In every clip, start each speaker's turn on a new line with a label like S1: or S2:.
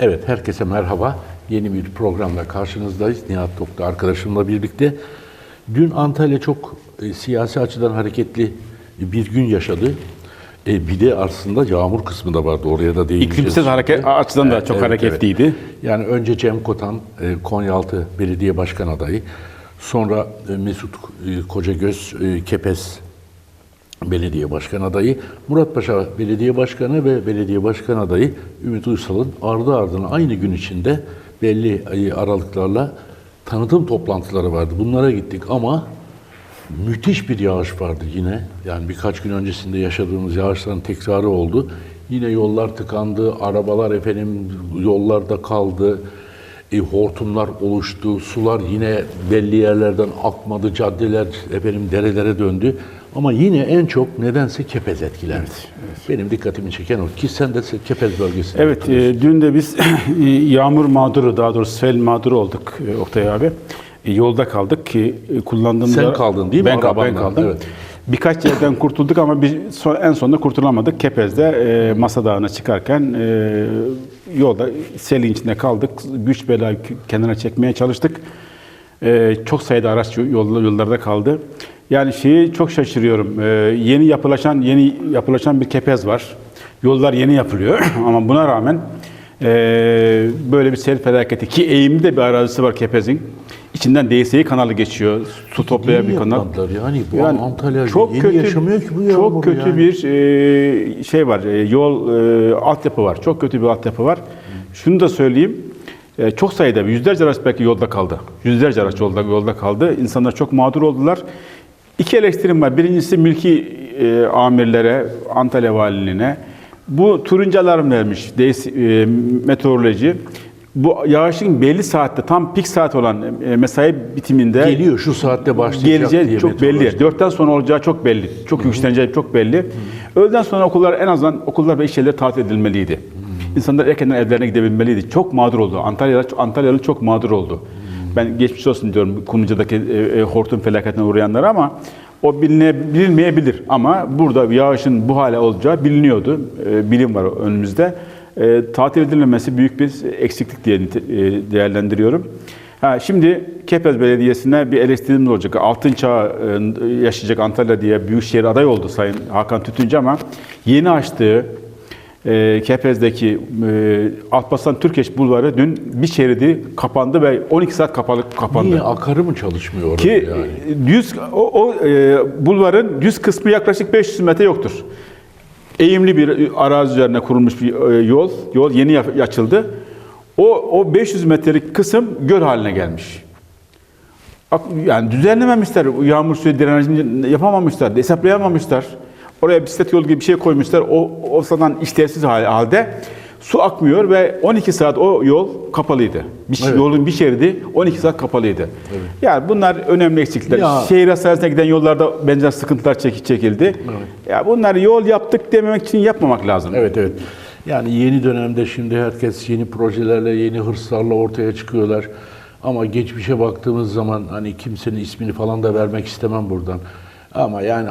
S1: Evet, herkese merhaba. Yeni bir programla karşınızdayız. Nihat Toplu arkadaşımla birlikte. Dün Antalya çok e, siyasi açıdan hareketli bir gün yaşadı. E, bir de aslında yağmur kısmı da vardı. Oraya da değineceğiz.
S2: İklimsel hareket açıdan da
S1: Evet,
S2: çok
S1: evet,
S2: hareketliydi.
S1: evet. Yani önce Cem Kotan, e, Konyaaltı Belediye Başkan adayı. Sonra e, Mesut e, Kocagöz, e, Kepez Belediye Başkan adayı, Muratpaşa Belediye Başkanı ve Belediye Başkan adayı Ümit Uysal'ın ardı ardına aynı gün içinde belli ay- aralıklarla tanıtım toplantıları vardı. Bunlara gittik ama müthiş bir yağış vardı yine. Yani birkaç gün öncesinde yaşadığımız yağışların tekrarı oldu. Yine yollar tıkandı, arabalar efendim yollarda kaldı. E, hortumlar oluştu, sular yine belli yerlerden akmadı, caddeler efendim derelere döndü. Ama yine en çok nedense Kepez etkilendi. Benim dikkatimi çeken o ki sen de Kepez bölgesinde.
S2: Evet, e, dün de biz yağmur mağduru, daha doğrusu sel mağduru olduk e, Oktay abi. E, yolda kaldık ki e, kullandığımız...
S1: Sen kaldın değil mi
S2: Ben, kal- ben kaldım.
S1: Evet.
S2: Birkaç yerden kurtulduk ama bir, son- en sonunda kurtulamadık. Kepez'de e, Masa Dağı'na çıkarken e, yolda selin içinde kaldık. Güç bela kenara çekmeye çalıştık. E, çok sayıda araç yolda, yollarda kaldı. Yani şeyi çok şaşırıyorum. E, yeni yapılaşan yeni yapılaşan bir Kepez var. Yollar yeni yapılıyor ama buna rağmen e, böyle bir sel felaketi ki eğimli de bir arazisi var Kepez'in. İçinden DSİ kanalı geçiyor. Su toplayan bir kanal.
S1: Yani bu
S2: Yani
S1: Antalya
S2: çok
S1: yeni
S2: kötü,
S1: yaşamıyor ki bu yağmuru
S2: Çok kötü
S1: yani.
S2: bir e, şey var, e, yol e, altyapı var. Çok kötü bir altyapı var. Şunu da söyleyeyim, e, çok sayıda, yüzlerce araç belki yolda kaldı. Yüzlerce araç yolda, yolda kaldı. İnsanlar çok mağdur oldular. İki eleştirim var. Birincisi mülki e, amirlere, Antalya Valiliğine. Bu turuncu alarm vermiş DS, e, meteoroloji. Bu yağışın belli saatte, tam pik saat olan e, mesai bitiminde
S1: Geliyor şu saatte başlayacak
S2: geleceği
S1: diye
S2: çok belli. Dörtten sonra olacağı çok belli. Çok güçleneceği çok belli. Öğleden sonra okullar en azından okullar ve iş yerleri tatil edilmeliydi. İnsanlar erkenden evlerine gidebilmeliydi. Çok mağdur oldu. Antalyalı, Antalyalı çok mağdur oldu. Ben geçmiş olsun diyorum Kumluca'daki e, e, hortum felaketine uğrayanlara ama o biline, bilinmeyebilir. Ama burada yağışın bu hale olacağı biliniyordu. E, bilim var önümüzde. E, tatil edilmemesi büyük bir eksiklik diye e, değerlendiriyorum. Ha, şimdi Kepez Belediyesi'ne bir eleştirimiz olacak. Altın çağ e, yaşayacak Antalya diye büyükşehir aday oldu Sayın Hakan Tütüncü ama yeni açtığı e, Kepez'deki e, Alparslan Türkeş Bulvarı dün bir şeridi kapandı ve 12 saat kapalı kapandı.
S1: Niye akarı mı çalışmıyor orada
S2: Ki
S1: yani?
S2: e, düz o, o e, bulvarın düz kısmı yaklaşık 500 metre yoktur. Eğimli bir arazi üzerine kurulmuş bir e, yol. Yol yeni açıldı. O o 500 metrelik kısım göl haline gelmiş. Yani düzenlememişler. Yağmur suyu drenajını yapamamışlar, hesaplayamamışlar. Oraya bisiklet yolu gibi bir şey koymuşlar. O o zaten işlevsiz hal- halde su akmıyor ve 12 saat o yol kapalıydı. Bir,
S1: Evet.
S2: Yolun bir şeridi 12 saat kapalıydı. Yani bunlar önemli eksiklikler.
S1: Ya-
S2: Şehir hastanesine giden yollarda benzer sıkıntılar çek- çekildi. Ya bunlar yol yaptık dememek için yapmamak lazım.
S1: Evet evet. Yani yeni dönemde şimdi herkes yeni projelerle, yeni hırslarla ortaya çıkıyorlar. Ama geçmişe baktığımız zaman hani kimsenin ismini falan da vermek istemem buradan. Ama yani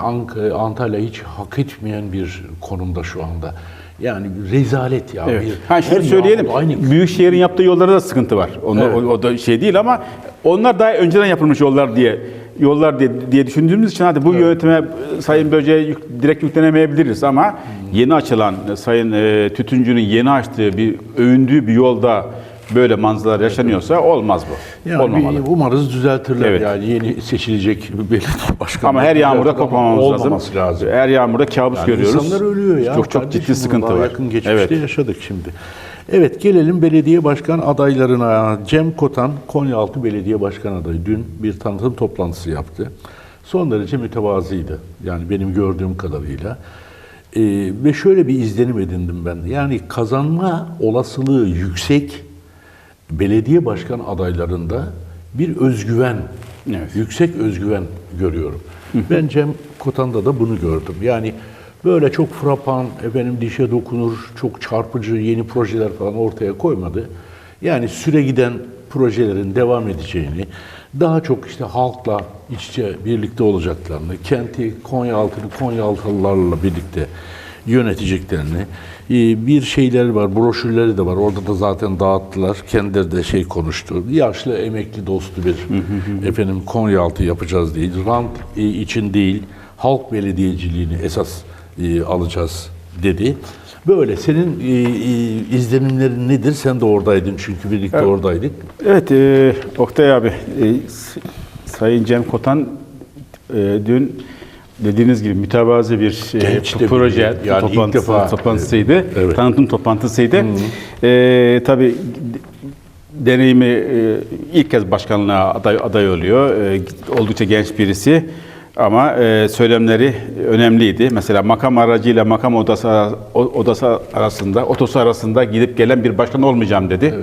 S1: Antalya hiç hak etmeyen bir konumda şu anda. Yani rezalet ya.
S2: Evet.
S1: Bir,
S2: Ha şunu
S1: her
S2: söyleyelim.
S1: Aynı
S2: Büyükşehir'in yaptığı yollarda da sıkıntı var. Onu,
S1: Evet.
S2: o, o da şey değil ama onlar daha önceden yapılmış yollar diye yollar diye, diye düşündüğümüz için hadi bu yönetime e, Sayın Böce'ye yük- direkt yüklenemeyebiliriz ama yeni açılan Sayın e, Tütüncü'nün yeni açtığı bir övündüğü bir yolda böyle manzaralar yaşanıyorsa olmaz bu.
S1: yani
S2: Olmamalı.
S1: bir- umarız düzeltirler
S2: Evet.
S1: yani yeni seçilecek bir belediye başkanı.
S2: Ama her yağmurda kopamamamız lazım.
S1: Olmaması lazım.
S2: Her yağmurda kabus
S1: Yani
S2: görüyoruz.
S1: İnsanlar ölüyor ya.
S2: Çok çok
S1: Kardeşim,
S2: ciddi sıkıntı
S1: daha
S2: var.
S1: Yakın geçmişte
S2: Evet.
S1: yaşadık şimdi. Evet gelelim belediye başkan adaylarına. Cem Kotan Konyaaltı Belediye Başkan adayı dün bir tanıtım toplantısı yaptı. Son derece mütevazıydı. Yani benim gördüğüm kadarıyla. Ee, ve şöyle bir izlenim edindim ben. Yani kazanma olasılığı yüksek belediye başkan adaylarında bir özgüven,
S2: Evet.
S1: yüksek özgüven görüyorum. Ben Cem Kotan'da da bunu gördüm. Yani böyle çok frapan, efendim dişe dokunur, çok çarpıcı yeni projeler falan ortaya koymadı. Yani süre giden projelerin devam edeceğini, daha çok işte halkla iç içe birlikte olacaklarını, kenti Konyaaltı'nı Konyaaltılılarla birlikte yöneteceklerini. Ee, Bir şeyler var, broşürleri de var. Orada da zaten dağıttılar. Kendileri de şey konuştu. Yaşlı emekli dostu bir efendim Konyaaltı yapacağız diye. Rant e, için değil, halk belediyeciliğini esas e, alacağız dedi. Böyle senin e, e, izlenimlerin nedir? Sen de oradaydın çünkü birlikte oradaydık.
S2: Evet, e, Oktay abi, e, Sayın Cem Kotan e, dün dediğiniz gibi mütevazi bir e,
S1: de
S2: proje
S1: bir- yani ilk
S2: toplantısı,
S1: defa-
S2: toplantısıydı.
S1: Evet.
S2: Tanıtım toplantısıydı. E, tabii deneyimi e, ilk kez başkanlığa aday, aday oluyor. E, oldukça genç birisi. Ama e, söylemleri önemliydi. Mesela makam aracıyla makam odası o- odası arasında, otosu arasında gidip gelen bir başkan olmayacağım dedi.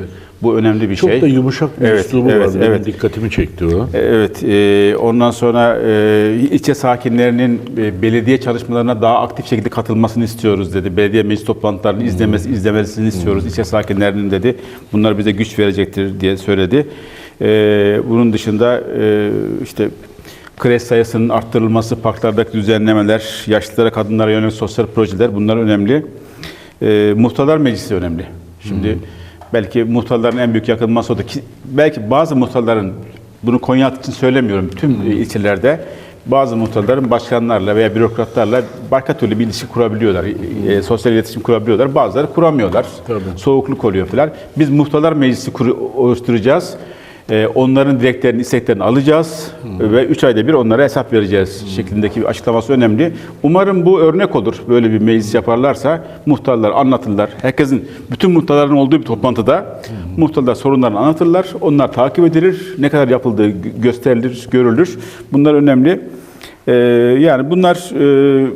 S2: Bu önemli bir
S1: Çok
S2: şey.
S1: da yumuşak bir
S2: Evet,
S1: üslubu
S2: evet,
S1: var. Benim
S2: evet.
S1: dikkatimi çekti o.
S2: Evet, e, ondan sonra e, ilçe sakinlerinin e, belediye çalışmalarına daha aktif şekilde katılmasını istiyoruz dedi. Belediye meclis toplantılarını izlemesi, izlemesini istiyoruz ilçe sakinlerinin dedi. Bunlar bize güç verecektir diye söyledi. E, bunun dışında e, işte kreş sayısının arttırılması, parklardaki düzenlemeler, yaşlılara, kadınlara yönelik sosyal projeler bunlar önemli. E, muhtarlar meclisi önemli. Şimdi belki muhtarların en büyük yakınması o da ki belki bazı muhtarların bunu Konya için söylemiyorum tüm ilçelerde bazı muhtarların başkanlarla veya bürokratlarla başka türlü bir ilişki kurabiliyorlar. E, sosyal iletişim kurabiliyorlar. Bazıları kuramıyorlar.
S1: Tabii.
S2: Soğukluk oluyor falan. Biz muhtarlar meclisi kuru- oluşturacağız. E, onların dileklerini, isteklerini alacağız ve 3 ayda bir onlara hesap vereceğiz şeklindeki bir açıklaması önemli. Umarım bu örnek olur. Böyle bir meclis yaparlarsa muhtarlar anlatırlar. Herkesin, bütün muhtarların olduğu bir toplantıda muhtarlar sorunlarını anlatırlar. Onlar takip edilir. Ne kadar yapıldığı gö- gösterilir, görülür. Bunlar önemli. E, yani bunlar e,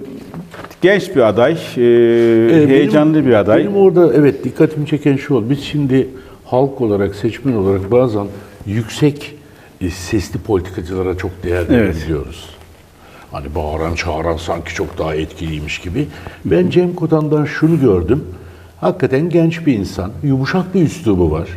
S2: genç bir aday, e,
S1: Ee, benim-
S2: heyecanlı bir aday.
S1: Benim orada evet dikkatimi çeken şu oldu. Biz şimdi halk olarak, seçmen olarak bazen yüksek e, sesli politikacılara çok değer
S2: Evet.
S1: verebiliyoruz. Hani bağıran çağıran sanki çok daha etkiliymiş gibi. Ben Cem Kotan'dan şunu gördüm. Hakikaten genç bir insan. Yumuşak bir üslubu var.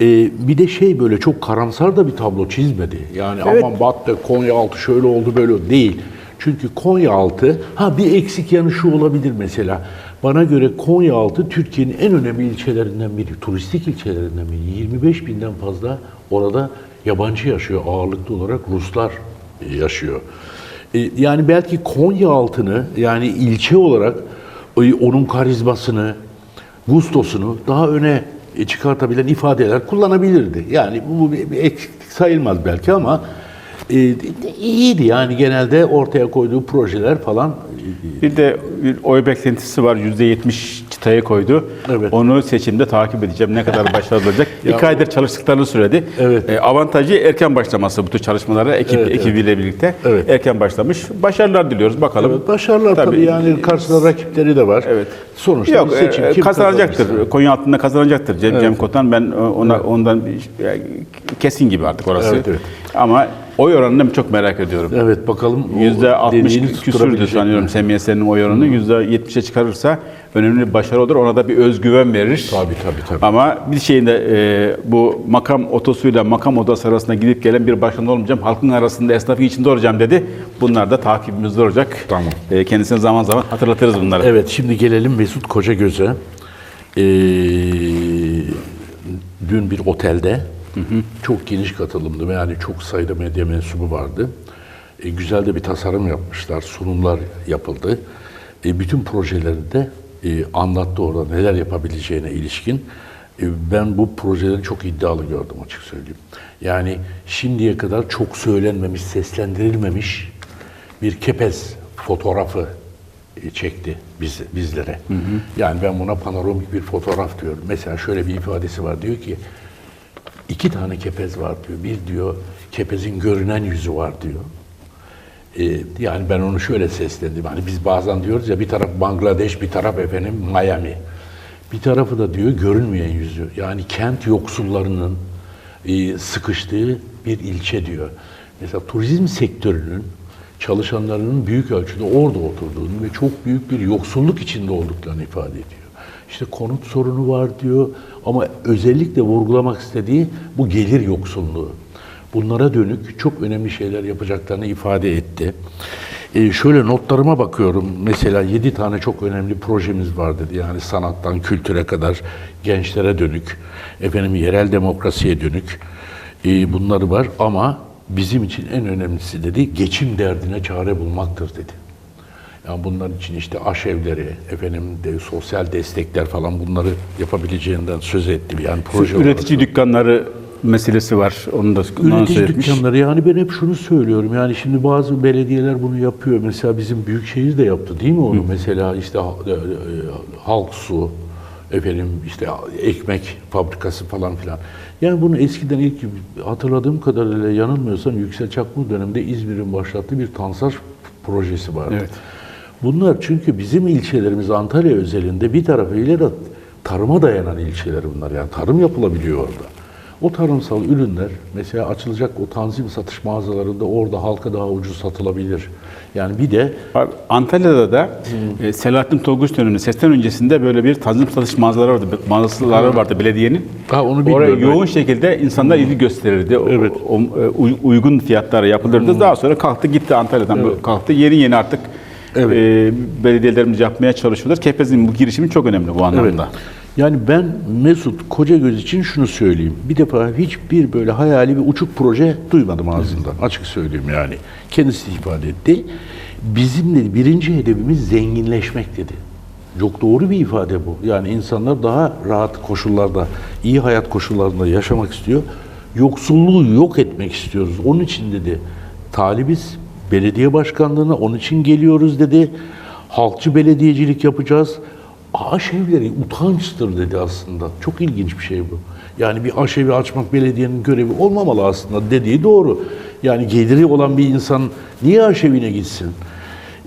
S1: Ee, bir de şey böyle çok karamsar da bir tablo çizmedi. Yani aman battı Konyaaltı şöyle oldu böyle oldu. değil. Çünkü Konyaaltı ha bir eksik yanı şu olabilir mesela. Bana göre Konyaaltı Türkiye'nin en önemli ilçelerinden biri, turistik ilçelerinden biri. 25 binden fazla orada yabancı yaşıyor ağırlıklı olarak Ruslar e, yaşıyor. E, Yani belki Konyaaltı'nı yani ilçe olarak e, onun karizmasını, gustosunu daha öne çıkartabilen ifadeler kullanabilirdi. Yani bu bir eksiklik sayılmaz belki ama e, iyiydi yani genelde ortaya koyduğu projeler falan. e,
S2: Bir de bir oy beklentisi var. %70 çıtaya koydu.
S1: Evet.
S2: Onu seçimde takip edeceğim. Ne kadar başarılı olacak.
S1: Ya
S2: İki aydır çalıştıklarını söyledi.
S1: Evet.
S2: E, avantajı erken başlaması bu tür çalışmalara ekip,
S1: Evet, evet.
S2: ekibiyle birlikte
S1: Evet.
S2: erken başlamış. Başarılar diliyoruz. Bakalım.
S1: Evet, başarılar tabii, yani karşısında rakipleri de var.
S2: Evet.
S1: Sonuçta
S2: Yok,
S1: bir seçim
S2: e,
S1: kim
S2: kazanacaktır.
S1: kazanırsa.
S2: Konya altında kazanacaktır. Cem, Cem Kotan ben e, ona ondan bir- yani kesin gibi artık orası.
S1: Evet, evet.
S2: Ama oy oranını çok merak ediyorum.
S1: Evet bakalım. o
S2: Yüzde 60
S1: dediğini
S2: küsürdü
S1: tutturabilecek
S2: sanıyorum
S1: mi?
S2: Semiyese'nin oy oranı. Yüzde 70'e çıkarırsa önemli bir başarı olur. Ona da bir özgüven verir.
S1: Tabii, tabii, tabii.
S2: Ama bir şeyinde e, bu makam otosuyla makam odası arasında gidip gelen bir başkan olmayacağım. Halkın arasında esnafın içinde olacağım dedi. Bunlar da takibimizde olacak.
S1: Tamam.
S2: E, kendisine zaman zaman hatırlatırız bunları.
S1: Evet şimdi gelelim Mesut Kocagöz'e. Ee, dün bir otelde çok geniş katılımdı. Yani çok sayıda medya mensubu vardı. E, güzel de bir tasarım yapmışlar. Sunumlar yapıldı. E, bütün projeleri de e, anlattı orada neler yapabileceğine ilişkin. E, ben bu projeleri çok iddialı gördüm açık söyleyeyim. Yani şimdiye kadar çok söylenmemiş, seslendirilmemiş bir kepez fotoğrafı e, çekti biz, bizlere. Yani ben buna panoramik bir fotoğraf diyorum. Mesela şöyle bir ifadesi var. Diyor ki iki tane kepez var diyor. Bir diyor kepezin görünen yüzü var diyor. E, yani ben onu şöyle seslendim. Hani biz bazen diyoruz ya bir taraf Bangladeş, bir taraf efendim Miami. Bir tarafı da diyor görünmeyen yüzü. Yani kent yoksullarının e, sıkıştığı bir ilçe diyor. Mesela turizm sektörünün çalışanlarının büyük ölçüde orada oturduğunu ve çok büyük bir yoksulluk içinde olduklarını ifade ediyor. İşte konut sorunu var diyor ama özellikle vurgulamak istediği bu gelir yoksulluğu. Bunlara dönük çok önemli şeyler yapacaklarını ifade etti. E, şöyle notlarıma bakıyorum. Mesela 7 tane çok önemli projemiz var dedi. Yani sanattan kültüre kadar gençlere dönük, efendim yerel demokrasiye dönük e, bunları var ama bizim için en önemlisi dedi geçim derdine çare bulmaktır dedi. Yani bunlar için işte aşevleri, efendim de, sosyal destekler falan bunları yapabileceğinden söz etti. Yani proje olarak.
S2: Üretici dükkanları meselesi var. Onu da
S1: Üretici dükkanları yani ben hep şunu söylüyorum yani şimdi bazı belediyeler bunu yapıyor. Mesela bizim Büyükşehir de yaptı değil mi onu? Mesela işte e, e, halk su, efendim işte ekmek fabrikası falan filan. Yani bunu eskiden ilk hatırladığım kadarıyla yanılmıyorsam Yüksel Çakma döneminde İzmir'in başlattığı bir tansar projesi vardı.
S2: Evet.
S1: Bunlar çünkü bizim ilçelerimiz Antalya özelinde bir tarafıyla da tarıma dayanan ilçeler bunlar. Yani tarım yapılabiliyor orada. O tarımsal ürünler mesela açılacak o tanzim satış mağazalarında orada halka daha ucuz satılabilir. Yani bir de
S2: Var. Antalya'da da e, Selahattin Tonguç döneminde sesten öncesinde böyle bir tanzim satış mağazaları vardı. Mağazaları vardı belediyenin.
S1: Ha, onu
S2: Oraya yoğun şekilde insanlar ilgi gösterirdi. O-
S1: Evet.
S2: O, e, uy- uygun fiyatlara yapılırdı. Daha sonra kalktı gitti Antalya'dan bu kalktı. Yeni yeni artık
S1: Evet.
S2: e, belediyelerimiz yapmaya çalışıyorlar. Kepez'in bu girişimi çok önemli bu anlamda.
S1: Yani ben Mesut Kocagöz için şunu söyleyeyim. Bir defa hiçbir böyle hayali bir uçuk proje duymadım ağzından. Açık söyleyeyim yani. Kendisi ifade etti. Bizim de birinci hedefimiz zenginleşmek dedi. Çok doğru bir ifade bu. Yani insanlar daha rahat koşullarda, iyi hayat koşullarında yaşamak istiyor. Yoksulluğu yok etmek istiyoruz. Onun için dedi. Talibiz belediye başkanlığına onun için geliyoruz dedi. Halkçı belediyecilik yapacağız. Aşevleri utançtır dedi aslında. Çok ilginç bir şey bu. Yani bir aşevi açmak belediyenin görevi olmamalı aslında dediği doğru. Yani geliri olan bir insan niye aşevine gitsin?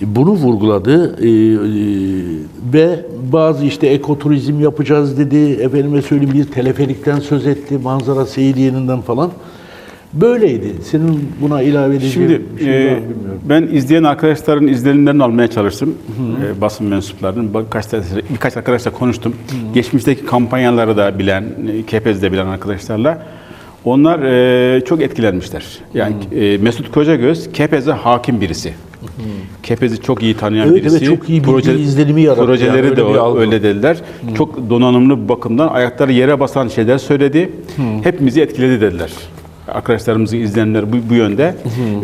S1: E, Bunu vurguladı e, e, ve bazı işte ekoturizm yapacağız dedi. Efendime söyleyeyim bir teleferikten söz etti. Manzara seyriyeninden falan. Böyleydi. Senin buna ilave edeceğin
S2: Şimdi
S1: bir şey var
S2: e,
S1: mı bilmiyorum.
S2: ben izleyen arkadaşların izlenimlerini almaya çalıştım. E, basın mensuplarının birkaç, birkaç arkadaşla konuştum. Geçmişteki kampanyaları da bilen, e, Kepez'de bilen arkadaşlarla. Onlar e, çok etkilenmişler. Yani e, Mesut Kocagöz Kepez'e hakim birisi. Kepez'i çok iyi tanıyan
S1: Evet,
S2: birisi.
S1: evet, çok iyi bilgi izlenimi yarattı.
S2: Projeleri
S1: Yani
S2: de
S1: öyle bir
S2: öyle dediler. Çok donanımlı bir bakımdan ayakları yere basan şeyler söyledi. Hepimizi etkiledi dediler. Arkadaşlarımızın izlenimleri bu, bu yönde.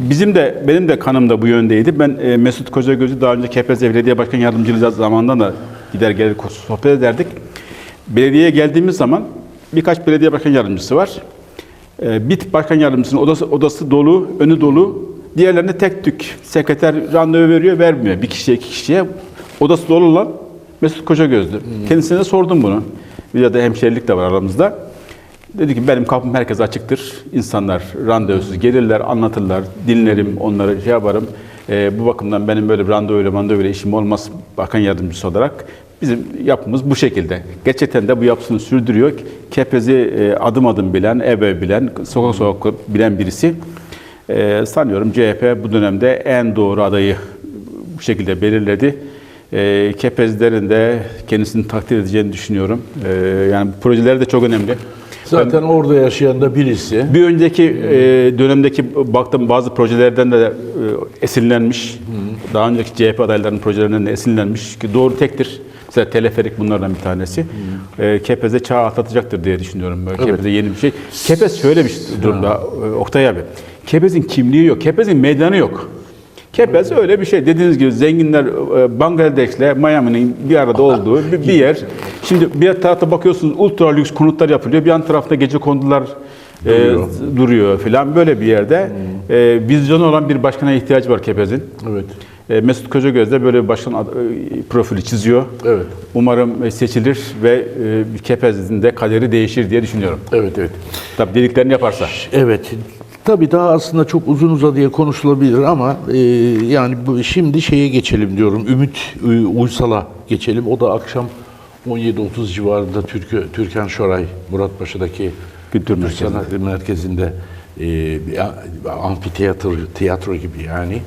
S2: Bizim de benim de kanım da bu yöndeydi. Ben e, Mesut Kocagöz'ü daha önce Kepez Belediye Başkan Yardımcılığı zamanında da gider gelir sohbet ederdik. Belediyeye geldiğimiz zaman birkaç belediye başkan yardımcısı var. E, bir başkan yardımcısının odası odası dolu, önü dolu. Diğerlerine tek tük. Sekreter randevu veriyor, vermiyor. Bir kişiye, iki kişiye. Odası dolu olan Mesut Kocagöz'dü. Kendisine de sordum bunu. Bir de hemşerilik de var aramızda. Dedi ki benim kapım herkese açıktır. İnsanlar randevusuz gelirler, anlatırlar, dinlerim, onları şey yaparım. Ee, bu bakımdan benim böyle bir randevuyla randevuyla işim olmaz bakan yardımcısı olarak. Bizim yapımız bu şekilde. Gerçekten de bu yapısını sürdürüyor. Kepez'i e, adım adım bilen, ev ev bilen, sokak sokak bilen birisi. Ee, sanıyorum CHP bu dönemde en doğru adayı bu şekilde belirledi. Ee, Kepezlerin de kendisini takdir edeceğini düşünüyorum. Ee, yani bu projeler de çok önemli.
S1: Zaten orada yaşayan da birisi.
S2: Bir önceki e, dönemdeki baktım bazı projelerden de e, esinlenmiş. Daha önceki CHP adaylarının projelerinden de esinlenmiş ki doğru tektir. Mesela teleferik bunlardan bir tanesi. E, Kepez'e çağ atlatacaktır diye düşünüyorum. Böyle Kepez'e yeni bir şey. Kepez şöyle bir durumda e, Oktay abi. Kepez'in kimliği yok. Kepez'in meydanı yok. Kepez öyle bir şey. Dediğiniz gibi zenginler e, Bangladesh'le Miami'nin bir arada olduğu bir, bir yer. Şimdi bir tarafta bakıyorsunuz ultra lüks konutlar yapılıyor. Bir yan tarafta gece kondular e,
S1: Duruyor.
S2: duruyor filan. Böyle bir yerde e, vizyonu olan bir başkana ihtiyacı var Kepez'in.
S1: Evet.
S2: E, Mesut Kocagöz de böyle bir başkan e, profili çiziyor.
S1: Evet.
S2: Umarım e, seçilir ve e, Kepez'in de kaderi değişir diye düşünüyorum.
S1: Evet, evet.
S2: Tabii dediklerini yaparsa.
S1: Evet. Tabii daha aslında çok uzun uzadıya konuşulabilir ama e, yani bu, şimdi şeye geçelim diyorum. Ümit e, Uysal'a geçelim. O da akşam 17.30 civarında Türkü, Türkan Şoray Muratpaşa'daki
S2: Kültür.
S1: Sanat Merkezi'nde e, amfiteyatro tiyatro gibi yani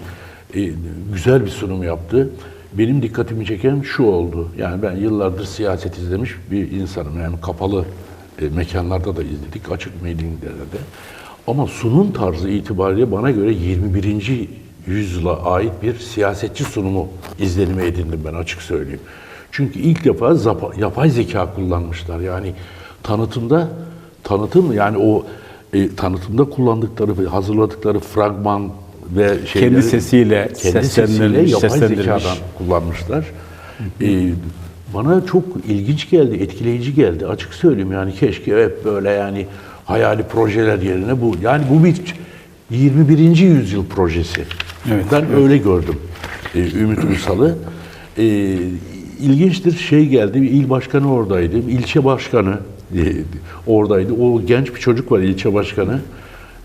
S1: e, güzel bir sunum yaptı. Benim dikkatimi çeken şu oldu. Yani ben yıllardır siyaset izlemiş bir insanım. Yani kapalı e, mekanlarda da izledik, açık meydanlarda da. Ama sunum tarzı itibariyle bana göre 21. yüzyıla ait bir siyasetçi sunumu izlenimi edindim ben açık söyleyeyim. Çünkü ilk defa yapay zeka kullanmışlar. Yani tanıtımda tanıtım yani o e, tanıtımda kullandıkları hazırladıkları fragman ve şeyleri
S2: Kendi sesiyle
S1: kendi sesiyle yapay zekadan kullanmışlar. Ee, bana çok ilginç geldi, etkileyici geldi. Açık söyleyeyim yani keşke hep böyle yani hayali projeler yerine bu. Yani bu bir 21. yüzyıl projesi.
S2: Evet,
S1: ben öyle gördüm ee, Ümit Uysal'ı. Ee, ilginçtir şey geldi, il başkanı oradaydı, ilçe başkanı e, oradaydı. O genç bir çocuk var ilçe başkanı.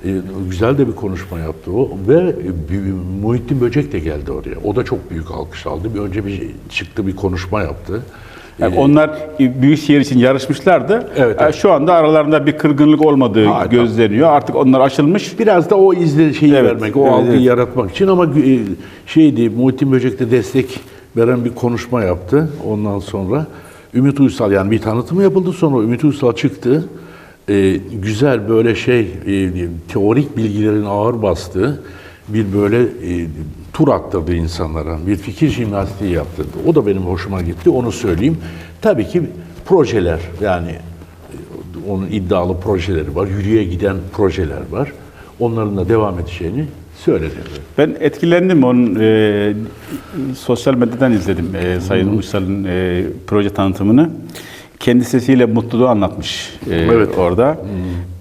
S1: E, güzel de bir konuşma yaptı o ve e, Muhittin Böcek de geldi oraya. O da çok büyük alkış aldı. Bir önce bir çıktı bir konuşma yaptı.
S2: Yani onlar büyük şehir için yarışmışlardı.
S1: Evet,
S2: Ee,
S1: evet.
S2: Şu anda aralarında bir kırgınlık olmadığı
S1: Ha,
S2: gözleniyor. Artık onlar aşılmış.
S1: Biraz da o izle şeyi
S2: Evet,
S1: vermek, o
S2: evet,
S1: algıyı
S2: evet.
S1: yaratmak için ama e, şeydi Muhittin Böcek de destek veren bir konuşma yaptı. Ondan sonra Ümit Uysal yani bir tanıtımı yapıldı sonra Ümit Uysal çıktı. E, güzel böyle şey e, teorik bilgilerin ağır bastığı bir böyle e, tur attırdı insanlara. Bir fikir jimnastiği yaptırdı. O da benim hoşuma gitti. Onu söyleyeyim. Tabii ki projeler yani onun iddialı projeleri var, yürüye giden projeler var. Onların da devam edeceğini söyledi.
S2: Ben etkilendim onun e, sosyal medyadan izledim e, Sayın Uysal'ın e, proje tanıtımını. Kendi sesiyle mutluluğu anlatmış e,
S1: Evet.
S2: orada.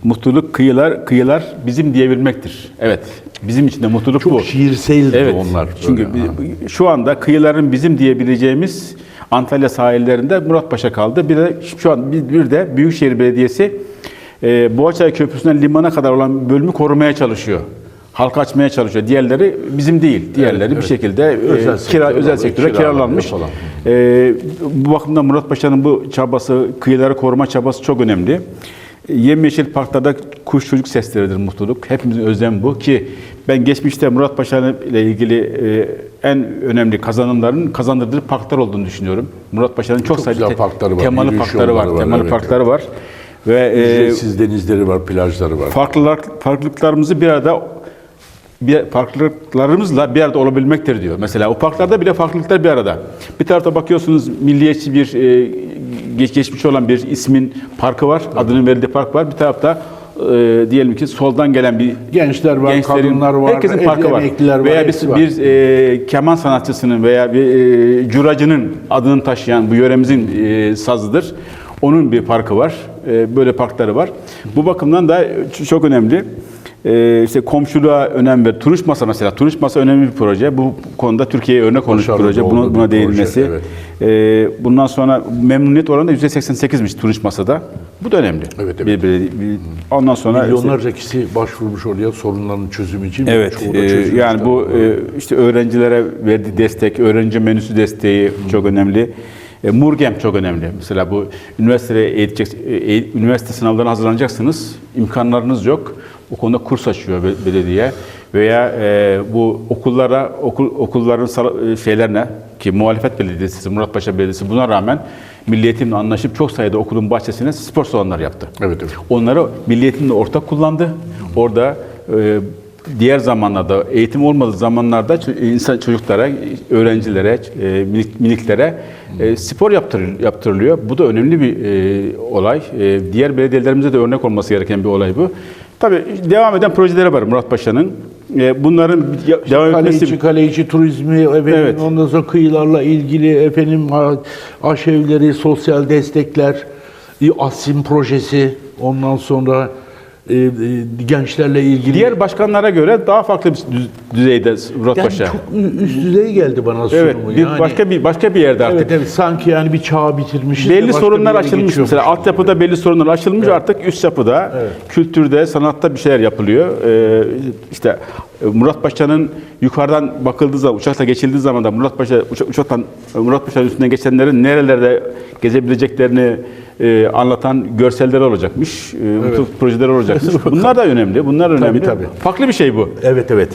S2: Mutluluk kıyılar kıyılar bizim diyebilmektir. Evet. Bizim için de mutluluk
S1: Çok
S2: bu.
S1: şiirseldi
S2: Evet.
S1: onlar.
S2: Çünkü bi- şu anda kıyıların bizim diyebileceğimiz Antalya sahillerinde Muratpaşa kaldı. Bir de şu an bir, de Büyükşehir Belediyesi e, Boğaçay Köprüsü'nden limana kadar olan bölümü korumaya çalışıyor. Halka açmaya çalışıyor. Diğerleri bizim değil. Diğerleri bir
S1: evet.
S2: şekilde e,
S1: Özel
S2: kira,
S1: sektör
S2: özel sektöre kiralanmış.
S1: falan.
S2: E, bu bakımdan Murat Paşa'nın bu çabası, kıyıları koruma çabası çok önemli. E, Yemyeşil parklarda kuş çocuk sesleridir mutluluk. Hepimizin özlemi bu ki ben geçmişte Murat Paşa ile ilgili e, en önemli kazanımların kazandırdığı parklar olduğunu düşünüyorum. Murat Paşa'nın çok, sayıda
S1: güzel
S2: te-
S1: parkları var,
S2: temalı parkları var,
S1: var,
S2: temalı
S1: evet,
S2: parkları var. Ve e,
S1: Ücretsiz denizleri var, plajları var.
S2: farklılar, farklılıklarımızı bir arada bir farklılıklarımızla bir arada olabilmektir diyor. Mesela o parklarda bile farklılıklar bir arada. Bir tarafta bakıyorsunuz milliyetçi bir e, geç, geçmiş olan bir ismin parkı var. Adının verildiği park var. Bir tarafta e, diyelim ki soldan gelen bir
S1: Gençler var, kadınlar var,
S2: herkesin parkı var.
S1: var,
S2: Veya bir,
S1: var.
S2: bir e, keman sanatçısının veya bir e, curacının adını taşıyan bu yöremizin e, sazıdır. Onun bir parkı var. E, böyle parkları var. Bu bakımdan da çok önemli. E, işte komşuluğa önem ver. Turuş Masa mesela. Turuş Masa önemli bir proje. Bu konuda Türkiye'ye örnek olmuş bir proje. Buna, buna
S1: proje,
S2: değinmesi.
S1: evet.
S2: E, bundan sonra memnuniyet oranı da %88'miş Turuş Masa'da. Bu da önemli.
S1: Evet, evet.
S2: Bir, bir- bir- ondan sonra işte-
S1: Milyonlarca kişi başvurmuş oraya sorunların çözümü için.
S2: Evet, e, yani bu e, işte öğrencilere verdiği destek, öğrenci menüsü desteği çok önemli. E, Murgem çok önemli. Mesela bu üniversiteye eğitecek, e, eğ- üniversite sınavlarına hazırlanacaksınız, imkanlarınız yok. O konuda kurs açıyor be- belediye veya e, bu okullara okul okulların e, şeylerine ki muhalefet belediyesi, Muratpaşa Belediyesi buna rağmen Milli Eğitimle anlaşıp çok sayıda okulun bahçesine spor salonları yaptı.
S1: Evet, evet.
S2: Onları Milli Eğitimle ortak kullandı. Orada e, diğer zamanlarda, eğitim olmadığı zamanlarda insan çocuklara, öğrencilere, e, minik, miniklere e, spor yaptırıl- yaptırılıyor. Bu da önemli bir e, olay. E, diğer belediyelerimize de örnek olması gereken bir olay bu. Tabii devam eden projeleri var Murat Paşa'nın. E, bunların ya- devam etmesi...
S1: Kaleci, kaleci turizmi, efendim,
S2: Evet.
S1: ondan sonra kıyılarla ilgili efendim a- aşevleri, sosyal destekler, e, Asim projesi, ondan sonra e, e, gençlerle ilgili.
S2: Diğer başkanlara göre daha farklı bir düz- düzeyde Murat
S1: yani
S2: Paşa.
S1: çok üst düzey geldi bana
S2: Evet,
S1: sunumu.
S2: bir
S1: yani.
S2: başka bir başka bir yerde artık.
S1: Evet evet sanki yani bir çağ bitirmişiz. de
S2: Belli sorunlar
S1: geçiyormuş
S2: mesela altyapıda belli sorunlar açılmış artık üst yapıda kültürde sanatta bir şeyler yapılıyor. Ee, işte e, Murat Paşa'nın yukarıdan bakıldığı zaman uçakla geçildiği zaman da Murat Paşa uça- uçaktan Murat Paşa'nın üstünden geçenlerin nerelerde gezebileceklerini e, anlatan görseller olacakmış. E, tür projeler olacakmış. Bunlar da önemli. Bunlar önemli.
S1: tabii.
S2: Farklı bir şey bu.
S1: Evet evet.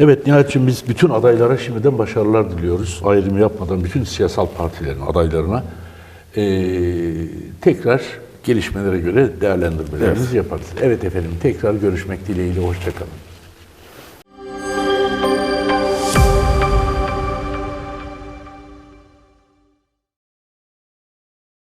S1: Evet Nihat'cığım biz bütün adaylara şimdiden başarılar diliyoruz. Ayrım yapmadan bütün siyasal partilerin adaylarına Ee, tekrar gelişmelere göre değerlendirmelerimizi yaparız. Evet efendim tekrar görüşmek dileğiyle hoşçakalın.